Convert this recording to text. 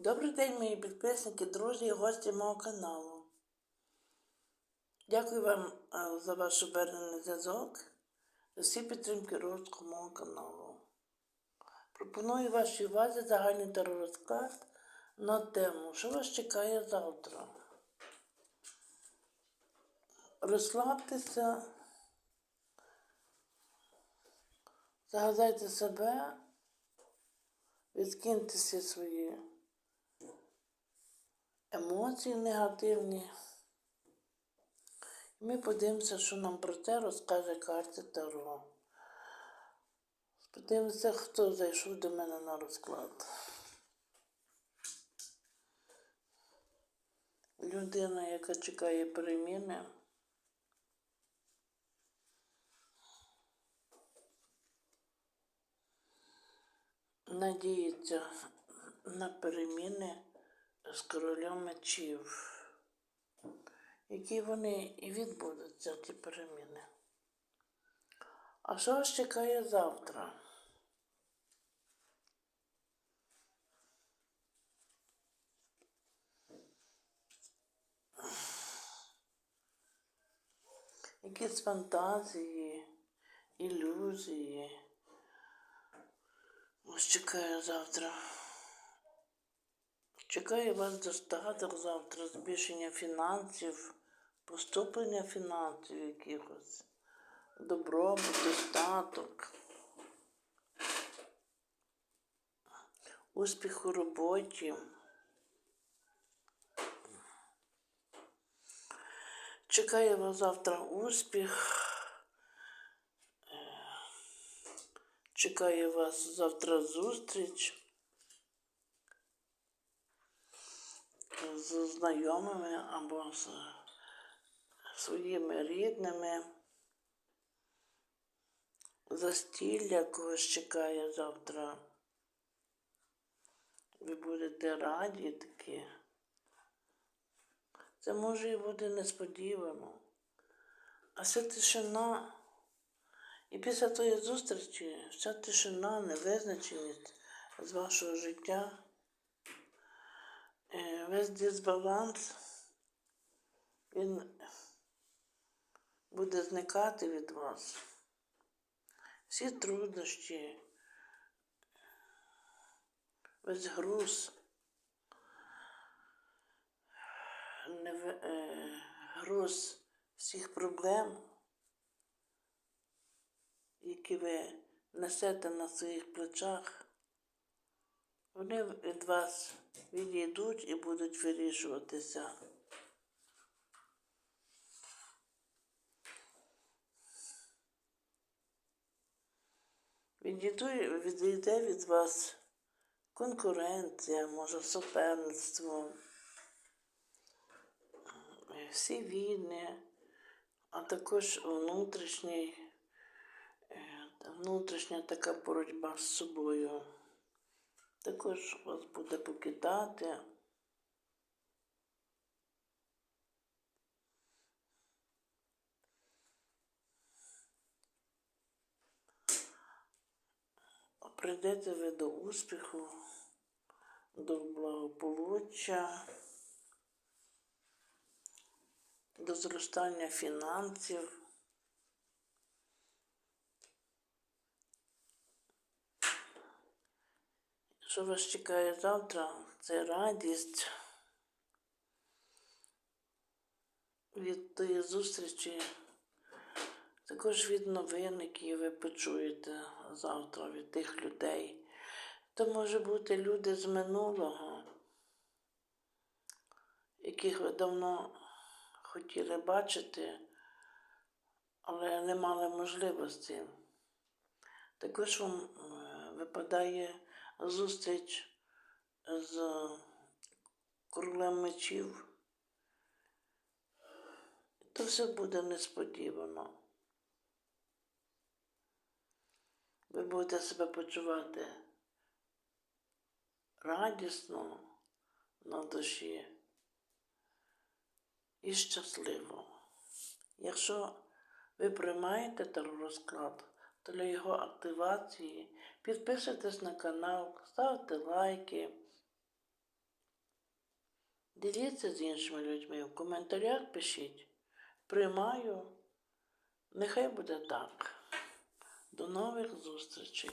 Добрий день, мої підписники, друзі і гості мого каналу. Дякую вам е, за ваш обернений зв'язок, за всі підтримки розвитку мого каналу. Пропоную вашій увазі загальний теророзклад на тему, що вас чекає завтра. Розслабтеся, загадайте себе, відкиньте всі свої емоції негативні. Ми подивимося, що нам про це розкаже карта Таро. Подивимося, хто зайшов до мене на розклад. Людина, яка чекає переміни. Надіється на переміни з королем мечів, які вони і відбудуться, ті переміни. А що вас чекає завтра? Якісь фантазії, ілюзії. Вас чекає завтра. Чекає вас достаток завтра, збільшення фінансів, поступлення фінансів якихось, добробут, достаток, успіх у роботі. Чекає вас завтра успіх. Чекає вас завтра зустріч. З знайомими або з своїми рідними. Застілля когось чекає завтра. Ви будете раді такі. Це може і бути несподівано. А вся тишина. І після тої зустрічі вся тишина, невизначеність з вашого життя весь дисбаланс, він буде зникати від вас. Всі труднощі, весь груз, е, груз всіх проблем, які ви несете на своїх плечах. Вони від вас відійдуть і будуть вирішуватися. Відійде від вас конкуренція, може суперництво, е, всі війни, а також внутрішній, е, внутрішня така боротьба з собою також вас буде покидати. Прийдете ви до успіху, до благополуччя, до зростання фінансів. Що вас чекає завтра? Це радість від тої зустрічі, також від новин, які ви почуєте завтра від тих людей. То може бути люди з минулого, яких ви давно хотіли бачити, але не мали можливості. Також вам е, випадає зустріч з королем мечів. То все буде несподівано. Ви будете себе почувати радісно на душі і щасливо. Якщо ви приймаєте теророзклад, то для його активації підписуйтесь на канал, ставте лайки, Діліться з іншими людьми. В коментарях пишіть. Приймаю. Нехай буде так. До нових зустрічей.